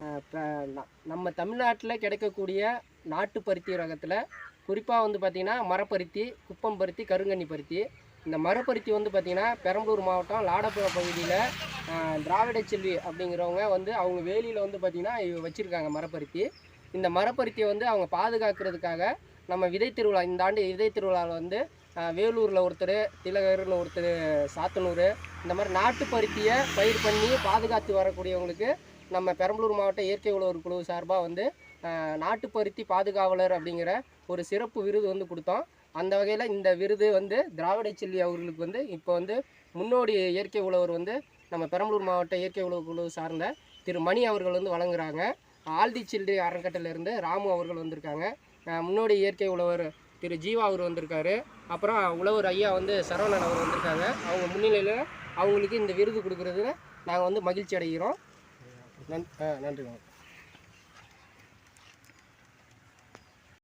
இப்போ நம்ம தமிழ்நாட்டில் கிடைக்கக்கூடிய நாட்டு பருத்தி ரகத்தில் குறிப்பாக வந்து பார்த்திங்கன்னா மரப்பருத்தி குப்பம் பருத்தி கருங்கண்ணி பருத்தி. இந்த மரப்பருத்தி வந்து பார்த்திங்கன்னா பெரம்பலூர் மாவட்டம் லாடப்புற பகுதியில் திராவிட செல்வி அப்படிங்கிறவங்க வந்து அவங்க வேலியில் வந்து பார்த்திங்கன்னா வச்சுருக்காங்க மரப்பருத்தி. இந்த மரப்பருத்தியை வந்து அவங்க பாதுகாக்கிறதுக்காக நம்ம விதை திருவிழா இந்த ஆண்டு விதை திருவிழாவில் வந்து வேலூரில் ஒருத்தர் திலகர்னு ஒருத்தர் சாத்தனூர் இந்த மாதிரி நாட்டு பருத்தியை பயிர் பண்ணி பாதுகாத்து வரக்கூடியவங்களுக்கு நம்ம பெரம்பலூர் மாவட்ட இயற்கை உழவர் குழு சார்பாக வந்து நாட்டுப்பருத்தி நாட்டு பருத்தி பாதுகாவலர் அப்படிங்கிற ஒரு சிறப்பு விருது வந்து கொடுத்தோம். அந்த வகையில் இந்த விருது வந்து திராவிட செல்வி அவர்களுக்கு வந்து இப்போ வந்து முன்னோடி இயற்கை உழவர் வந்து நம்ம பெரம்பலூர் மாவட்ட இயற்கை உழவு குழு சார்ந்த திரு மணி அவர்கள் வந்து வழங்குறாங்க. ஆல்தி சில்ட்ரி அறக்கட்டளையிலேருந்து ராமு அவர்கள் வந்திருக்காங்க. முன்னோடி இயற்கை உழவர் திரு ஜீவா அவர் வந்திருக்காரு. அப்புறம் உழவர் ஐயா வந்து சரவணன் அவர் வந்திருக்காங்க. அவங்க முன்னிலையில் அவங்களுக்கு இந்த விருது கொடுக்குறதுல நாங்கள் வந்து மகிழ்ச்சி அடைகிறோம். நன் ஆ நன்றி வணக்கம்